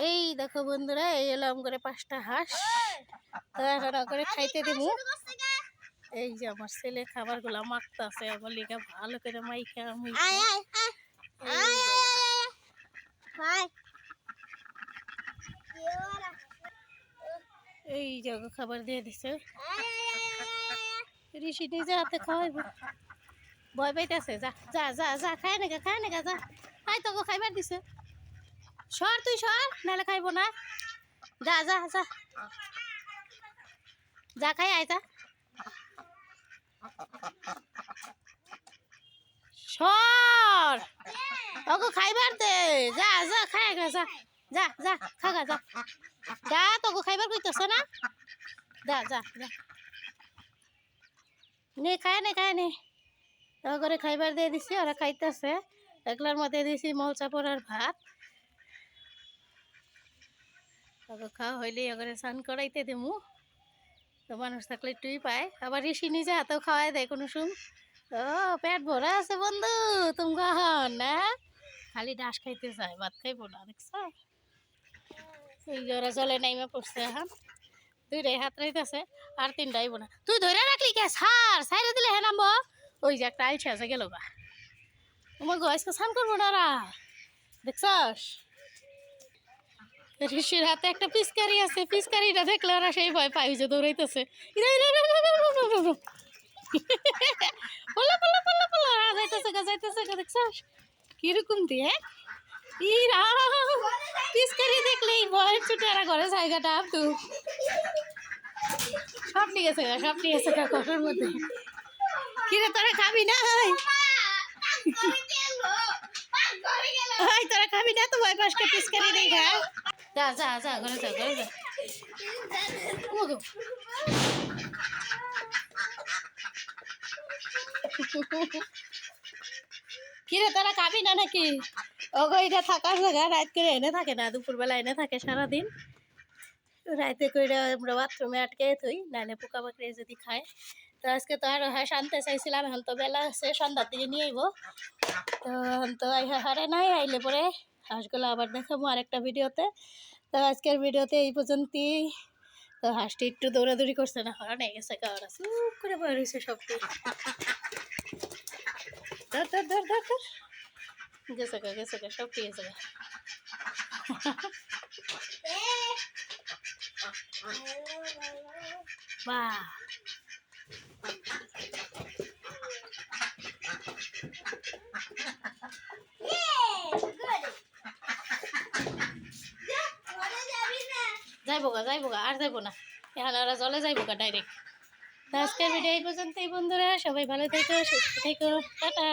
এই দেখো বন্ধুরা এই এলাম করে পাঁচটা হাঁস তো এখন করে খাইতে দেবো এই যে আমার ছেলে খাবারগুলা মাখতে আছে আমার লিগা ভালো করে মাইখা আমি এই জায়গা খাবার দিয়ে দিছে ঋষি নিজে হাতে খাওয়াইব ভয় পাইতেছে যা যা যা যা খায় নাকি খায় নাকি যা খাই তোকে খাইবার দিছে সর তুই, সর। নাহলে খাইব না। যা যা যা। যা খাই, আয়, যা। সর। ওকে খাইবার দে। যা যা খাই গা যা। যা যা খাগা যা যা। তোকে খাইবার কইতেছে না? যা যা যা। নে খায় নে খায় নে। করে খাইবার দিয়ে দিছি, ওরা খাইতেছে। একলার মধ্যে দিছি মলচা পড়ার ভাত। ওকে খাওয়া হইলে ওখানে স্নান করাইতে দেবো তো মানুষ থাকলে একটুই পায়। আবার ঋষি নিজে হাতেও খাওয়াই দেয় কোনো সুম। ও, পেট ভরা আছে বন্ধু, তুমি কখন না খালি ডাস খাইতে চায়, ভাত খাইবো না, দেখছ? এই ওরা জলে নাইমে পড়ছে এখন। দুইটাই হাত রাইতেছে, আর তিনটা আইব না। তুই ধরে রাখলি কে? সার সাইরে দিলে হ্যাঁ নামবো ওই যে একটা আইছে আছে গেল গা। তোমার গয়সকে স্নান করব না দেখছস? ঋষির হাতে একটা পিচকারি আছে পিচকারিটা দেখলে ওরা সেই ভয় পাই যে দৌড়াইতেছে। পলা পলা পলা পলা ওরা যাইতেছে গা যাইতেছে গা কীরকম দিয়ে? পিচকারি দেখলেই ভয় ছুটে এরা ঘরে জায়গাটা সব গা সব মধ্যে। কিরে তোরা খাবি না? তোরা খাবি না? তো ভয় পাশকে পিচকারি দেই খা যা যা যা ঘরে যা ঘরে যা। কিরে তোরা খাবি না নাকি ওগো থাকার জায়গা রাত করে এনে থাকে না, দুপুরবেলা এনে থাকে সারাদিন। রাতে করে আমরা বাথরুমে আটকে থই নাহলে পোকা পাকড়ে যদি খায়। তো আজকে তো আর হাঁস আনতে চাইছিলাম, এখন তো বেলা আছে, সন্ধ্যার দিকে নিয়ে আইব। তো এখন তো হারে নাই, আইলে পরে হাঁসগুলো আবার দেখাবো আরেকটা ভিডিওতে। তো আজকের ভিডিওতে এই পর্যন্তই। তো হাঁসটি একটু দৌড়াদৌড়ি করছে না হরা নেই গেছে কাওয়ার চুপ করে বয়ে রয়েছে সবটি। ধর ধর ধর ধর ধর। গেছে গা গেছে গা সবটি গেছে গা বাহ! যাইবো গা যাইবো গা, আর যাইবো না। এখন ওরা জলে যাইবো গা ডাইরেক্ট আজকের ভিডিও এই পর্যন্তই বন্ধুরা, সবাই ভালো থেকো, সুস্থ থেকো, টাটা।